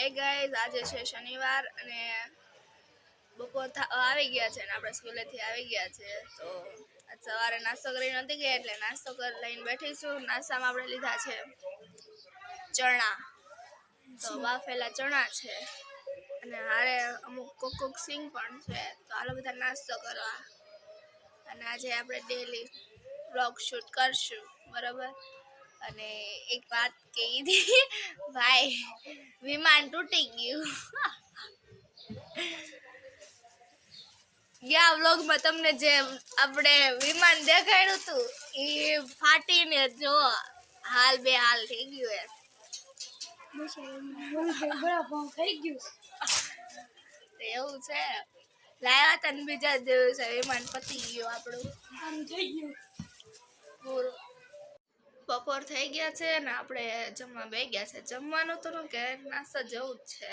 Hey guys આજે છે શનિવાર અને બપોર આવી ગયા છે ને આપણે સ્કૂલેથી આવી ગયા છે. તો આજ સવારે નાસ્તો કરી નથી ગયા એટલે નાસ્તો કરી લઈને બેઠીશું. નાસ્તામાં આપણે લીધા છે ચણા. તો બાફેલા ચણા છે અને હારે અમુક કોક કોક સિંગ પણ છે. તો આલો બધા નાસ્તો કરવા. અને આજે આપણે ડેલી બ્લોગ શૂટ કરશું. બરાબર? અને એક વાત કહી હતી ભાઈ વિમાન તૂટી ગયું. ગયા વ્લોગમાં તમને જે આપણે વિમાન દેખાડ્યું હતું એ ફાટીને જો હાલ બે હાલ થઈ ગયું એમ. એવું છે. લાવ્યા હતા બીજા જેવું દિવસે વિમાન પતી ગયું આપણું. થઈ પૂરું. બપોર થઈ ગયા છે ને આપણે જમવા બે ગયા છે. જમવાનું તો કે, નાસ્તા જવું જ છે.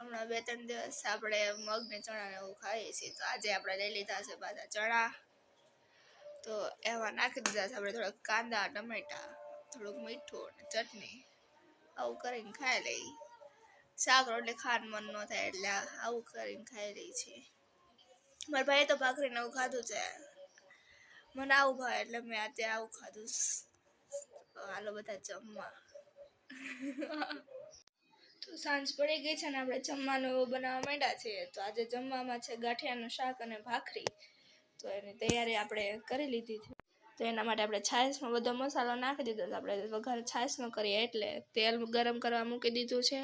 હમણાં બે ત્રણ દિવસ આપણે મગને ચણાને એવું ખાઈએ છીએ. તો આજે આપણે લઈ લીધા છે પાછા ચણા. તો એમાં નાખી દીધા છે આપણે થોડાક કાંદા, ટમેટા, થોડુંક મીઠું અને ચટણી. આવું કરીને ખાઈ લઈ શાક, રોટલી ખાન મન ન થાય એટલે આવું કરીને ખાઈ લઈ છે મારા ભાઈએ તો ભાખરીને એવું ખાધું છે. મને આવું ભાવે એટલે મેં અત્યારે આવું ખાધું. હાલો, બધા જમવા. તો સાંજ પડી ગઈ છે ને આપણે જમવાનું બનાવવા માંડ્યા છીએ તો આજે જમવામાં છે ગાંઠિયાનું શાક અને ભાખરી. તો એની તૈયારી આપણે કરી લીધી છે. તો એના માટે આપણે છાશમાં બધો મસાલો નાખી દીધો તો આપણે વઘાર છાશનો કરીએ એટલે તેલ ગરમ કરવા મૂકી દીધું છે.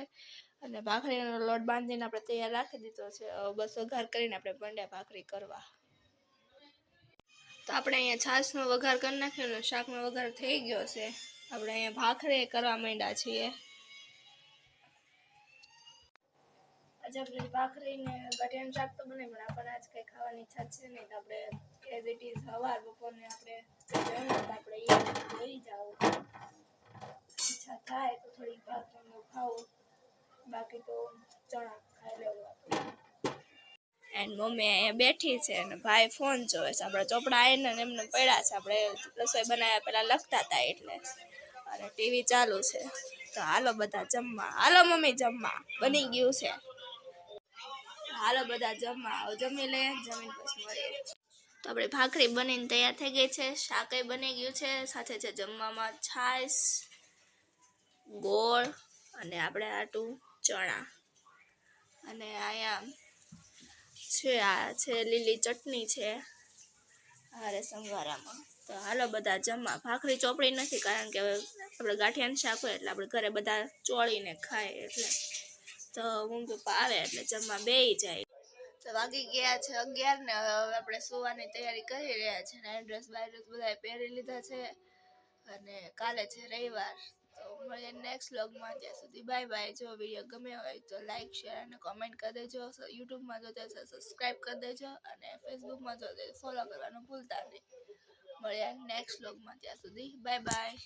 અને ભાખરીનો લોટ બાંધીને આપણે તૈયાર રાખી દીધો છે. બસ વઘાર કરીને આપણે ભંડ્યા ભાખરી કરવા. તો આપણે અહીંયા છાશનો વઘાર કરી નાખ્યો ને શાકનો વઘાર થઈ ગયો છે. આપણે અહીંયા ભાખરે કરવા માંડ્યા છીએ. આજે આપણે ભાખરી ને ગાંઠિયાનું શાક તો બને પણ આપણને આજ કંઈ ખાવાની ઈચ્છા છે નહીં. તો આપણે એઝ ઇટ ઇઝ સવાર બપોરને આપણે જમીએ આપણે એ લઈ જાઓ. ઈચ્છા થાય તો થોડી ભાખરીનું ખાવું. બાકી તો ચણા ખાઈ લેવું. એન્ડ મમ્મી અહીંયા બેઠી છે અને ભાઈ ફોન જોવે છે. આપણે ચોપડા આવીને એમને પડ્યા છે. આપણે રસોઈ બનાવ્યા પહેલાં લખતા હતા એટલે. અને ટીવી ચાલુ છે. તો હાલો બધા જમવા. હાલો મમ્મી જમવા. બની ગયું છે. હાલો બધા જમવા. હવે જમી લે. જમીન પછી મળીએ. તો આપણે ભાખરી બનીને તૈયાર થઈ ગઈ છે. શાકય બની ગયું છે. સાથે છે જમવામાં છાશ, ગોળ અને આપણે આટું ચણા. અને અહીંયા છે, આ છે, લીલી ચટણી છે. હારે સંભારામાં તો હાલો બધા જમવા. ભાખરી ચોપડી નથી, કારણ કે હવે આપણે ગાંઠિયાનું શાક હોય એટલે આપણે ઘરે બધા ચોળીને ખાય એટલે. તો મમ્મી પપ્પા આવે એટલે જમવા બેસી જાય. તો વાગી ગયા છે અગિયાર ને હવે આપણે સુવાની તૈયારી કરી રહ્યા છે. નાઇટ ડ્રેસ બાય બધા પહેરી લીધા છે. અને કાલે છે રવિવાર. તો મળીએ નેક્સ્ટ વ્લોગમાં ત્યાં સુધી બાય બાય જો વીડિયો ગમે હોય તો લાઇક શેર અને કોમેન્ટ કરી દેજો. યુટ્યુબમાં જોતા ત્યાં સબસ્ક્રાઈબ કરી દેજો અને ફેસબુકમાં જોતા ફોલો કરવાનું ભૂલતા નહીં. મળ્યા નેક્સ્ટ વ્લોગમાં ત્યાં સુધી બાય બાય